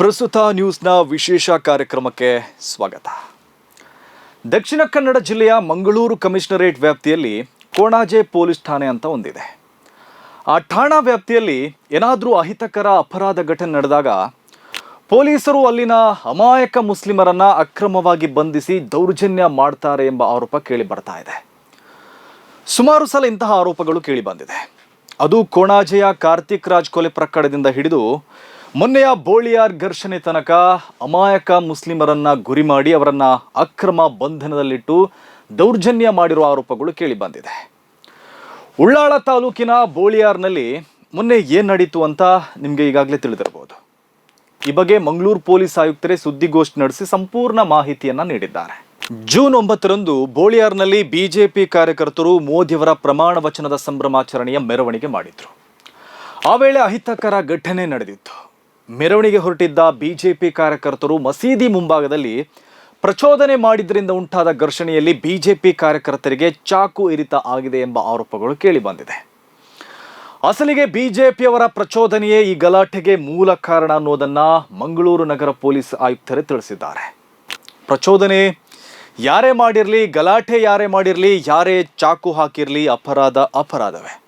ಪ್ರಸ್ತುತ ನ್ಯೂಸ್ನ ವಿಶೇಷ ಕಾರ್ಯಕ್ರಮಕ್ಕೆ ಸ್ವಾಗತ. ದಕ್ಷಿಣ ಕನ್ನಡ ಜಿಲ್ಲೆಯ ಮಂಗಳೂರು ಕಮಿಷನರೇಟ್ ವ್ಯಾಪ್ತಿಯಲ್ಲಿ ಕೋಣಾಜೆ ಪೊಲೀಸ್ ಠಾಣೆ ಅಂತ ಒಂದಿದೆ. ಆ ಠಾಣಾ ವ್ಯಾಪ್ತಿಯಲ್ಲಿ ಏನಾದರೂ ಅಹಿತಕರ ಅಪರಾಧ ಘಟನೆ ನಡೆದಾಗ ಪೊಲೀಸರು ಅಲ್ಲಿನ ಅಮಾಯಕ ಮುಸ್ಲಿಮರನ್ನ ಅಕ್ರಮವಾಗಿ ಬಂಧಿಸಿ ದೌರ್ಜನ್ಯ ಮಾಡ್ತಾರೆ ಎಂಬ ಆರೋಪ ಕೇಳಿ ಬರ್ತಾ ಇದೆ. ಸುಮಾರು ಸಲ ಇಂತಹ ಆರೋಪಗಳು ಕೇಳಿ ಬಂದಿದೆ ಅದು ಕೋಣಾಜೆಯ ಕಾರ್ತಿಕ್ ರಾಜ್ ಕೊಲೆ ಪ್ರಕರಣದಿಂದ ಹಿಡಿದು ಮೊನ್ನೆಯ ಬೋಳಿಯಾರ್ ಘರ್ಷಣೆ ತನಕ ಅಮಾಯಕ ಮುಸ್ಲಿಮರನ್ನ ಗುರಿ ಮಾಡಿ ಅವರನ್ನ ಅಕ್ರಮ ಬಂಧನದಲ್ಲಿಟ್ಟು ದೌರ್ಜನ್ಯ ಮಾಡಿರುವ ಆರೋಪಗಳು ಕೇಳಿ ಬಂದಿದೆ. ಉಳ್ಳಾಳ ತಾಲೂಕಿನ ಬೋಳಿಯಾರ್ನಲ್ಲಿ ಮೊನ್ನೆ ಏನು ನಡೀತು ಅಂತ ನಿಮಗೆ ಈಗಾಗಲೇ ತಿಳಿದಿರಬಹುದು. ಈ ಬಗ್ಗೆ ಮಂಗಳೂರು ಪೊಲೀಸ್ ಆಯುಕ್ತರೇ ಸುದ್ದಿಗೋಷ್ಠಿ ನಡೆಸಿ ಸಂಪೂರ್ಣ ಮಾಹಿತಿಯನ್ನ ನೀಡಿದ್ದಾರೆ. ಜೂನ್ ಒಂಬತ್ತರಂದು ಬೋಳಿಯಾರ್ನಲ್ಲಿ ಬಿಜೆಪಿ ಕಾರ್ಯಕರ್ತರು ಮೋದಿಯವರ ಪ್ರಮಾಣ ವಚನದ ಸಂಭ್ರಮಾಚರಣೆಯ ಮೆರವಣಿಗೆ ಮಾಡಿದ್ರು. ಆ ವೇಳೆ ಅಹಿತಕರ ಘಟನೆ ನಡೆದಿತ್ತು. ಮೆರವಣಿಗೆ ಹೊರಟಿದ್ದ ಬಿಜೆಪಿ ಕಾರ್ಯಕರ್ತರು ಮಸೀದಿ ಮುಂಭಾಗದಲ್ಲಿ ಪ್ರಚೋದನೆ ಮಾಡಿದ್ರಿಂದ ಉಂಟಾದ ಘರ್ಷಣೆಯಲ್ಲಿ ಬಿಜೆಪಿ ಕಾರ್ಯಕರ್ತರಿಗೆ ಚಾಕು ಇರಿತ ಆಗಿದೆ ಎಂಬ ಆರೋಪಗಳು ಕೇಳಿಬಂದಿದೆ ಅಸಲಿಗೆ ಬಿಜೆಪಿಯವರ ಪ್ರಚೋದನೆಯೇ ಈ ಗಲಾಟೆಗೆ ಮೂಲ ಕಾರಣ ಅನ್ನೋದನ್ನ ಮಂಗಳೂರು ನಗರ ಪೊಲೀಸ್ ಆಯುಕ್ತರೇ ತಿಳಿಸಿದ್ದಾರೆ. ಪ್ರಚೋದನೆ, ಯಾರೇ ಮಾಡಿರಲಿ, ಗಲಾಟೆ ಯಾರೇ ಮಾಡಿರಲಿ, ಯಾರೇ ಚಾಕು ಹಾಕಿರಲಿ ಅಪರಾಧ ಅಪರಾಧವೇ.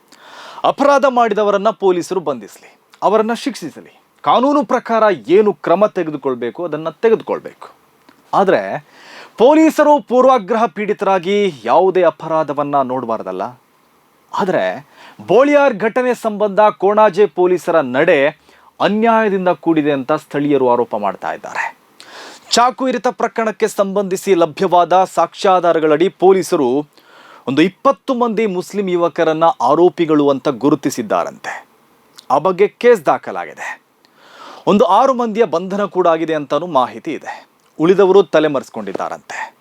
ಅಪರಾಧ ಮಾಡಿದವರನ್ನ ಪೊಲೀಸರು ಬಂಧಿಸಲಿ, ಅವರನ್ನು ಶಿಕ್ಷಿಸಲಿ ಕಾನೂನು ಪ್ರಕಾರ ಏನು ಕ್ರಮ ತೆಗೆದುಕೊಳ್ಬೇಕು, ಅದನ್ನು ತೆಗೆದುಕೊಳ್ಬೇಕು. ಆದರೆ, ಪೊಲೀಸರು ಪೂರ್ವಾಗ್ರಹ ಪೀಡಿತರಾಗಿ ಯಾವುದೇ ಅಪರಾಧವನ್ನು ನೋಡಬಾರ್ದಲ್ಲ. ಆದರೆ, ಬೋಳಿಯಾರ್ ಘಟನೆ ಸಂಬಂಧ ಕೋಣಾಜೆ ಪೊಲೀಸರ ನಡೆ ಅನ್ಯಾಯದಿಂದ ಕೂಡಿದೆ ಅಂತ ಸ್ಥಳೀಯರು ಆರೋಪ ಮಾಡ್ತಾ ಇದ್ದಾರೆ. ಚಾಕು ಇರಿತ ಪ್ರಕರಣಕ್ಕೆ ಸಂಬಂಧಿಸಿ ಲಭ್ಯವಾದ ಸಾಕ್ಷ್ಯಾಧಾರಗಳಡಿ ಪೊಲೀಸರು ಒಂದು ಇಪ್ಪತ್ತು ಮಂದಿ ಮುಸ್ಲಿಂ ಯುವಕರನ್ನ ಆರೋಪಿಗಳು ಅಂತ ಗುರುತಿಸಿದ್ದಾರಂತೆ. ಆ ಬಗ್ಗೆ ಕೇಸ್ ದಾಖಲಾಗಿದೆ. ಒಂದು ಆರು ಮಂದಿಯ ಬಂಧನ ಕೂಡ ಆಗಿದೆ ಅಂತಾನೂ ಮಾಹಿತಿ ಇದೆ. ಉಳಿದವರು ತಲೆಮರೆಸ್ಕೊಂಡಿದ್ದಾರಂತೆ.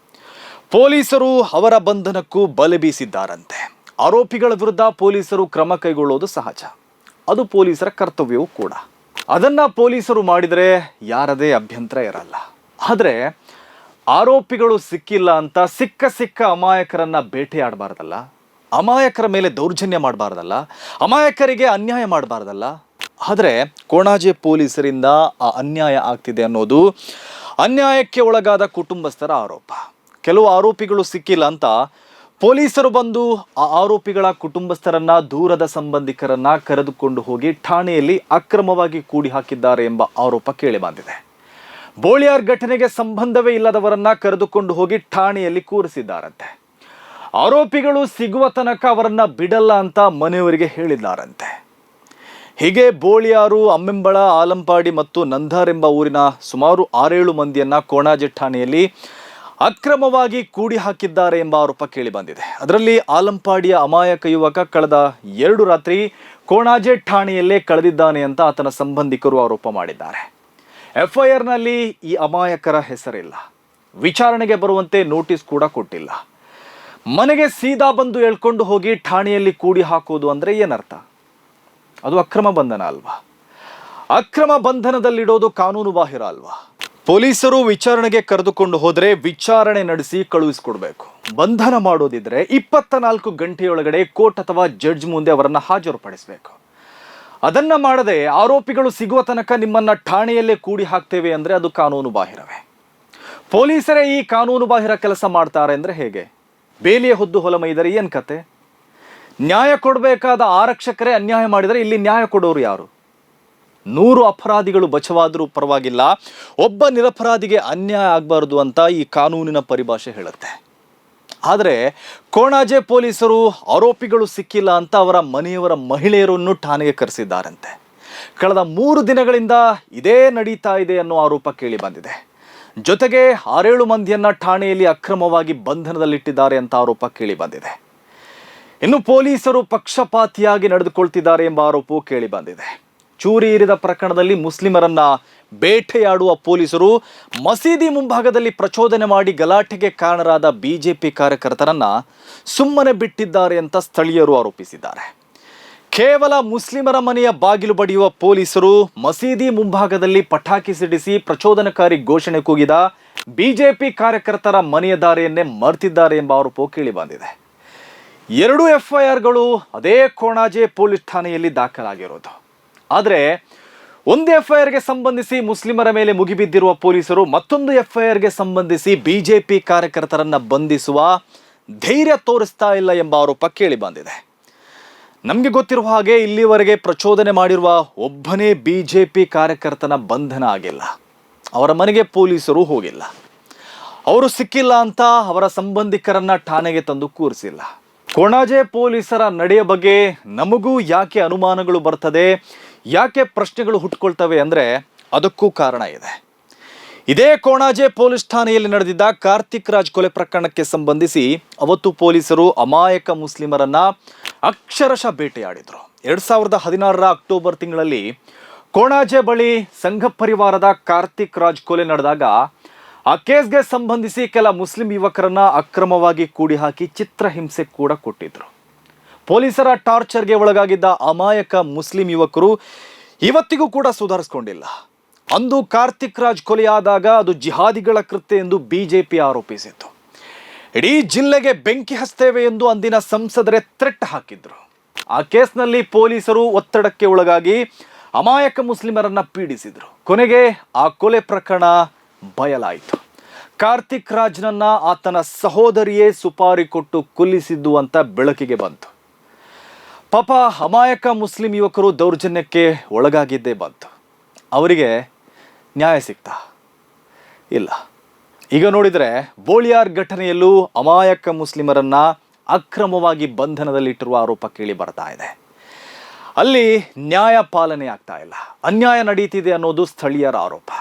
ಪೊಲೀಸರು ಅವರ ಬಂಧನಕ್ಕೂ ಬಲೆ ಬೀಸಿದ್ದಾರಂತೆ. ಆರೋಪಿಗಳ ವಿರುದ್ಧ ಪೊಲೀಸರು ಕ್ರಮ ಕೈಗೊಳ್ಳೋದು ಸಹಜ. ಅದು ಪೊಲೀಸರ ಕರ್ತವ್ಯವೂ ಕೂಡ. ಅದನ್ನ ಪೊಲೀಸರು ಮಾಡಿದರೆ ಯಾರದೇ ಅಭ್ಯಂತರ ಇರಲ್ಲ. ಆದರೆ ಆರೋಪಿಗಳು ಸಿಕ್ಕಿಲ್ಲ ಅಂತ ಸಿಕ್ಕ ಸಿಕ್ಕ ಅಮಾಯಕರನ್ನ ಬೇಟೆಯಾಡಬಾರ್ದಲ್ಲ ಅಮಾಯಕರ ಮೇಲೆ ದೌರ್ಜನ್ಯ ಮಾಡಬಾರ್ದಲ್ಲ. ಅಮಾಯಕರಿಗೆ ಅನ್ಯಾಯ ಮಾಡಬಾರ್ದಲ್ಲ. ಆದರೆ ಕೋಣಾಜೆ ಪೊಲೀಸರಿಂದ ಆ ಅನ್ಯಾಯ ಆಗ್ತಿದೆ ಅನ್ನೋದು ಅನ್ಯಾಯಕ್ಕೆ ಒಳಗಾದ ಕುಟುಂಬಸ್ಥರ ಆರೋಪ. ಕೆಲವು ಆರೋಪಿಗಳು ಸಿಕ್ಕಿಲ್ಲ ಅಂತ ಪೊಲೀಸರು ಬಂದು ಆ ಆರೋಪಿಗಳ ಕುಟುಂಬಸ್ಥರನ್ನ, ದೂರದ ಸಂಬಂಧಿಕರನ್ನ ಕರೆದುಕೊಂಡು ಹೋಗಿ ಠಾಣೆಯಲ್ಲಿ ಅಕ್ರಮವಾಗಿ ಕೂಡಿ ಹಾಕಿದ್ದಾರೆ ಎಂಬ ಆರೋಪ ಕೇಳಿಬಂದಿದೆ ಬೋಳಿಯಾರ್ ಘಟನೆಗೆ ಸಂಬಂಧವೇ ಇಲ್ಲದವರನ್ನ ಕರೆದುಕೊಂಡು ಹೋಗಿ ಠಾಣೆಯಲ್ಲಿ ಕೂರಿಸಿದ್ದಾರಂತೆ. ಆರೋಪಿಗಳು ಸಿಗುವ ತನಕ ಅವರನ್ನ ಬಿಡಲ್ಲ ಅಂತ ಮನೆಯವರಿಗೆ ಹೇಳಿದ್ದಾರಂತೆ. ಹೀಗೆ ಬೋಳಿಯಾರು, ಅಮ್ಮೆಂಬಳ, ಆಲಂಪಾಡಿ ಮತ್ತು ನಂದಾರ್ ಎಂಬ ಊರಿನ ಸುಮಾರು ಆರೇಳು ಮಂದಿಯನ್ನ ಕೋಣಾಜೆ ಠಾಣೆಯಲ್ಲಿ ಅಕ್ರಮವಾಗಿ ಕೂಡಿ ಹಾಕಿದ್ದಾರೆ ಎಂಬ ಆರೋಪ ಕೇಳಿಬಂದಿದೆ ಅದರಲ್ಲಿ ಆಲಂಪಾಡಿಯ ಅಮಾಯಕ ಯುವಕ ಕಳೆದ ಎರಡು ರಾತ್ರಿ ಕೋಣಾಜೆ ಠಾಣೆಯಲ್ಲೇ ಕಳೆದಿದ್ದಾನೆ ಅಂತ ಆತನ ಸಂಬಂಧಿಕರು ಆರೋಪ ಮಾಡಿದ್ದಾರೆ. ಎಫ್ಐಆರ್ನಲ್ಲಿ ಈ ಅಮಾಯಕರ ಹೆಸರಿಲ್ಲ. ವಿಚಾರಣೆಗೆ ಬರುವಂತೆ ನೋಟಿಸ್ ಕೂಡ ಕೊಟ್ಟಿಲ್ಲ. ಮನೆಗೆ ಸೀದಾ ಬಂದು ಹೇಳ್ಕೊಂಡು ಹೋಗಿ ಠಾಣೆಯಲ್ಲಿ ಕೂಡಿ ಹಾಕೋದು ಅಂದರೆ ಏನರ್ಥ? ಅದು ಅಕ್ರಮ ಬಂಧನ ಅಲ್ವಾ? ಅಕ್ರಮ ಬಂಧನದಲ್ಲಿಡೋದು ಕಾನೂನು ಬಾಹಿರ ಅಲ್ವಾ? ಪೊಲೀಸರು ವಿಚಾರಣೆಗೆ ಕರೆದುಕೊಂಡು ಹೋದರೆ ವಿಚಾರಣೆ ನಡೆಸಿ ಕಳುಹಿಸಿಕೊಡ್ಬೇಕು. ಬಂಧನ ಮಾಡೋದಿದ್ರೆ ಇಪ್ಪತ್ತ ನಾಲ್ಕು ಗಂಟೆಯೊಳಗಡೆ ಕೋರ್ಟ್ ಅಥವಾ ಜಡ್ಜ್ ಮುಂದೆ ಅವರನ್ನು ಹಾಜರುಪಡಿಸಬೇಕು. ಅದನ್ನ ಮಾಡದೆ ಆರೋಪಿಗಳು ಸಿಗುವ ತನಕ ನಿಮ್ಮನ್ನ ಠಾಣೆಯಲ್ಲೇ ಕೂಡಿ ಹಾಕ್ತೇವೆ ಅಂದ್ರೆ ಅದು ಕಾನೂನು ಬಾಹಿರವೇ. ಪೊಲೀಸರೇ ಈ ಕಾನೂನು ಬಾಹಿರ ಕೆಲಸ ಮಾಡ್ತಾರೆ ಅಂದ್ರೆ ಹೇಗೆ? ಬೇಲಿಯ ಹೊದ್ದು ಹೊಲ ಏನ್ ಕತೆ? ನ್ಯಾಯ ಕೊಡಬೇಕಾದ ಆರಕ್ಷಕರೇ ಅನ್ಯಾಯ ಮಾಡಿದರೆ ಇಲ್ಲಿ ನ್ಯಾಯ ಕೊಡೋರು ಯಾರು? ನೂರು ಅಪರಾಧಿಗಳು ಬಚವಾದರೂ ಪರವಾಗಿಲ್ಲ, ಒಬ್ಬ ನಿರಪರಾಧಿಗೆ ಅನ್ಯಾಯ ಆಗಬಾರ್ದು ಅಂತ ಈ ಕಾನೂನಿನ ಪರಿಭಾಷೆ ಹೇಳುತ್ತೆ. ಆದರೆ ಕೋಣಾಜೆ ಪೊಲೀಸರು ಆರೋಪಿಗಳು ಸಿಕ್ಕಿಲ್ಲ ಅಂತ ಅವರ ಮನೆಯವರ ಮಹಿಳೆಯರನ್ನು ಠಾಣೆಗೆ ಕರೆಸಿದ್ದಾರಂತೆ. ಕಳೆದ ಮೂರು ದಿನಗಳಿಂದ ಇದೇ ನಡೀತಾ ಇದೆ ಅನ್ನೋ ಆರೋಪ ಕೇಳಿ ಬಂದಿದೆ. ಜೊತೆಗೆ ಆರೇಳು ಮಂದಿಯನ್ನು ಠಾಣೆಯಲ್ಲಿ ಅಕ್ರಮವಾಗಿ ಬಂಧನದಲ್ಲಿಟ್ಟಿದ್ದಾರೆ ಅಂತ ಆರೋಪ ಕೇಳಿ ಬಂದಿದೆ. ಇನ್ನು ಪೊಲೀಸರು ಪಕ್ಷಪಾತಿಯಾಗಿ ನಡೆದುಕೊಳ್ತಿದ್ದಾರೆ ಎಂಬ ಆರೋಪ ಕೇಳಿ ಬಂದಿದೆ. ಚೂರಿ ಇರಿದ ಪ್ರಕರಣದಲ್ಲಿ ಮುಸ್ಲಿಮರನ್ನ ಬೇಟೆಯಾಡುವ ಪೊಲೀಸರು ಮಸೀದಿ ಮುಂಭಾಗದಲ್ಲಿ ಪ್ರಚೋದನೆ ಮಾಡಿ ಗಲಾಟೆಗೆ ಕಾರಣರಾದ ಬಿಜೆಪಿ ಕಾರ್ಯಕರ್ತರನ್ನ ಸುಮ್ಮನೆ ಬಿಟ್ಟಿದ್ದಾರೆ ಅಂತ ಸ್ಥಳೀಯರು ಆರೋಪಿಸಿದ್ದಾರೆ. ಕೇವಲ ಮುಸ್ಲಿಮರ ಮನೆಯ ಬಾಗಿಲು ಬಡಿಯುವ ಪೊಲೀಸರು ಮಸೀದಿ ಮುಂಭಾಗದಲ್ಲಿ ಪಟಾಕಿ ಸಿಡಿಸಿ ಪ್ರಚೋದನಕಾರಿ ಘೋಷಣೆ ಕೂಗಿದ ಬಿಜೆಪಿ ಕಾರ್ಯಕರ್ತರ ಮನೆಯ ದಾರಿಯನ್ನೇ ಮರ್ತಿದ್ದಾರೆ ಎಂಬ ಆರೋಪವು ಕೇಳಿಬಂದಿದೆ ಎರಡು ಎಫ್ಐಆರ್ಗಳು ಅದೇ ಕೋಣಾಜೆ ಪೊಲೀಸ್ ಠಾಣೆಯಲ್ಲಿ ದಾಖಲಾಗಿರೋದು. ಆದರೆ ಒಂದು ಎಫ್ಐಆರ್ಗೆ ಸಂಬಂಧಿಸಿ ಮುಸ್ಲಿಮರ ಮೇಲೆ ಮುಗಿಬಿದ್ದಿರುವ ಪೊಲೀಸರು ಮತ್ತೊಂದು ಎಫ್ಐಆರ್ಗೆ ಸಂಬಂಧಿಸಿ ಬಿಜೆಪಿ ಕಾರ್ಯಕರ್ತರನ್ನ ಬಂಧಿಸುವ ಧೈರ್ಯ ತೋರಿಸ್ತಾ ಇಲ್ಲ ಎಂಬ ಆರೋಪ ಕೇಳಿ ಬಂದಿದೆ. ನಮಗೆ ಗೊತ್ತಿರುವ ಹಾಗೆ ಇಲ್ಲಿವರೆಗೆ ಪ್ರಚೋದನೆ ಮಾಡಿರುವ ಒಬ್ಬನೇ ಬಿ ಜೆ ಪಿ ಕಾರ್ಯಕರ್ತನ ಬಂಧನ ಆಗಿಲ್ಲ. ಅವರ ಮನೆಗೆ ಪೊಲೀಸರು ಹೋಗಿಲ್ಲ. ಅವರು ಸಿಕ್ಕಿಲ್ಲ ಅಂತ ಅವರ ಸಂಬಂಧಿಕರನ್ನ ಠಾಣೆಗೆ ತಂದು ಕೂರಿಸಿಲ್ಲ. ಕೊಣಾಜೆ ಪೊಲೀಸರ ನಡೆಯ ಬಗ್ಗೆ ನಮಗೂ ಯಾಕೆ ಅನುಮಾನಗಳು ಬರ್ತದೆ, ಯಾಕೆ ಪ್ರಶ್ನೆಗಳು ಹುಟ್ಕೊಳ್ತವೆ ಅಂದರೆ ಅದಕ್ಕೂ ಕಾರಣ ಇದೆ. ಇದೇ ಕೋಣಾಜೆ ಪೊಲೀಸ್ ಠಾಣೆಯಲ್ಲಿ ನಡೆದಿದ್ದ ಕಾರ್ತಿಕ್ ರಾಜ್ ಕೊಲೆ ಪ್ರಕರಣಕ್ಕೆ ಸಂಬಂಧಿಸಿ ಅವತ್ತು ಪೊಲೀಸರು ಅಮಾಯಕ ಮುಸ್ಲಿಮರನ್ನ ಅಕ್ಷರಶಃ ಬೇಟೆಯಾಡಿದ್ರು. ಎರಡು ಸಾವಿರದ ಹದಿನಾರರ ಅಕ್ಟೋಬರ್ ತಿಂಗಳಲ್ಲಿ ಕೋಣಾಜೆ ಬಳಿ ಸಂಘ ಪರಿವಾರದ ಕಾರ್ತಿಕ್ ರಾಜ್ ಕೊಲೆ ನಡೆದಾಗ ಆ ಕೇಸ್ಗೆ ಸಂಬಂಧಿಸಿ ಕೆಲ ಮುಸ್ಲಿಂ ಯುವಕರನ್ನ ಅಕ್ರಮವಾಗಿ ಕೂಡಿ ಹಾಕಿ ಚಿತ್ರಹಿಂಸೆ ಕೂಡ ಕೊಟ್ಟಿದ್ರು. ಪೊಲೀಸರ ಟಾರ್ಚರ್ಗೆ ಒಳಗಾಗಿದ್ದ ಅಮಾಯಕ ಮುಸ್ಲಿಂ ಯುವಕರು ಇವತ್ತಿಗೂ ಕೂಡ ಸುಧಾರಿಸ್ಕೊಂಡಿಲ್ಲ. ಅಂದು ಕಾರ್ತಿಕ್ ರಾಜ್ ಕೊಲೆಯಾದಾಗ ಅದು ಜಿಹಾದಿಗಳ ಕೃತ್ಯ ಎಂದು ಬಿಜೆಪಿ ಆರೋಪಿಸಿತ್ತು. ಇಡೀ ಜಿಲ್ಲೆಗೆ ಬೆಂಕಿ ಹಚ್ತೇವೆ ಎಂದು ಅಂದಿನ ಸಂಸದರೇ ಥ್ರೆಟ್ ಹಾಕಿದ್ರು. ಆ ಕೇಸ್ನಲ್ಲಿ ಪೊಲೀಸರು ಒತ್ತಡಕ್ಕೆ ಒಳಗಾಗಿ ಅಮಾಯಕ ಮುಸ್ಲಿಮರನ್ನ ಪೀಡಿಸಿದ್ರು. ಕೊನೆಗೆ ಆ ಕೊಲೆ ಪ್ರಕರಣ ಬಯಲಾಯಿತು. ಕಾರ್ತಿಕ್ ರಾಜ್ನನ್ನ ಆತನ ಸಹೋದರಿಯೇ ಸುಪಾರಿ ಕೊಟ್ಟು ಕೊಲ್ಲಿಸಿದ್ದು ಅಂತ ಬೆಳಕಿಗೆ ಬಂತು. ಪಾಪ ಅಮಾಯಕ ಮುಸ್ಲಿಂ ಯುವಕರು ದೌರ್ಜನ್ಯಕ್ಕೆ ಒಳಗಾಗಿದ್ದೇ ಬಂತು. ಅವರಿಗೆ ನ್ಯಾಯ ಸಿಗ್ತಾ ಇಲ್ಲ. ಈಗ ನೋಡಿದರೆ ಬೋಳಿಯಾರ್ ಘಟನೆಯಲ್ಲೂ ಅಮಾಯಕ ಮುಸ್ಲಿಮರನ್ನ ಅಕ್ರಮವಾಗಿ ಬಂಧನದಲ್ಲಿಟ್ಟಿರುವ ಆರೋಪ ಕೇಳಿ ಬರ್ತಾ ಇದೆ. ಅಲ್ಲಿ ನ್ಯಾಯ ಪಾಲನೆ ಆಗ್ತಾ ಇಲ್ಲ. ಅನ್ಯಾಯ ನಡೀತಿದೆ ಅನ್ನೋದು ಸ್ಥಳೀಯರ ಆರೋಪ.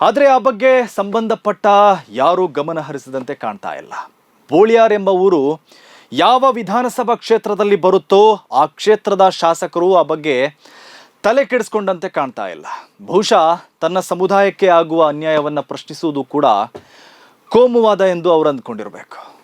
ಆದರೆ ಆ ಬಗ್ಗೆ ಸಂಬಂಧಪಟ್ಟ ಯಾರೂ ಗಮನ ಹರಿಸದಂತೆ ಕಾಣ್ತಾ ಇಲ್ಲ. ಬೋಳಿಯಾರ್ ಎಂಬ ಊರು ಯಾವ ವಿಧಾನಸಭಾ ಕ್ಷೇತ್ರದಲ್ಲಿ ಬರುತ್ತೋ ಆ ಕ್ಷೇತ್ರದ ಶಾಸಕರು ಆ ಬಗ್ಗೆ ತಲೆ ಕೆಡಿಸ್ಕೊಂಡಂತೆ ಕಾಣ್ತಾ ಇಲ್ಲ. ಬಹುಶಃ ತನ್ನ ಸಮುದಾಯಕ್ಕೆ ಆಗುವ ಅನ್ಯಾಯವನ್ನು ಪ್ರಶ್ನಿಸುವುದು ಕೂಡ ಕೋಮುವಾದ ಎಂದು ಅವರು ಅಂದ್ಕೊಂಡಿರಬೇಕು.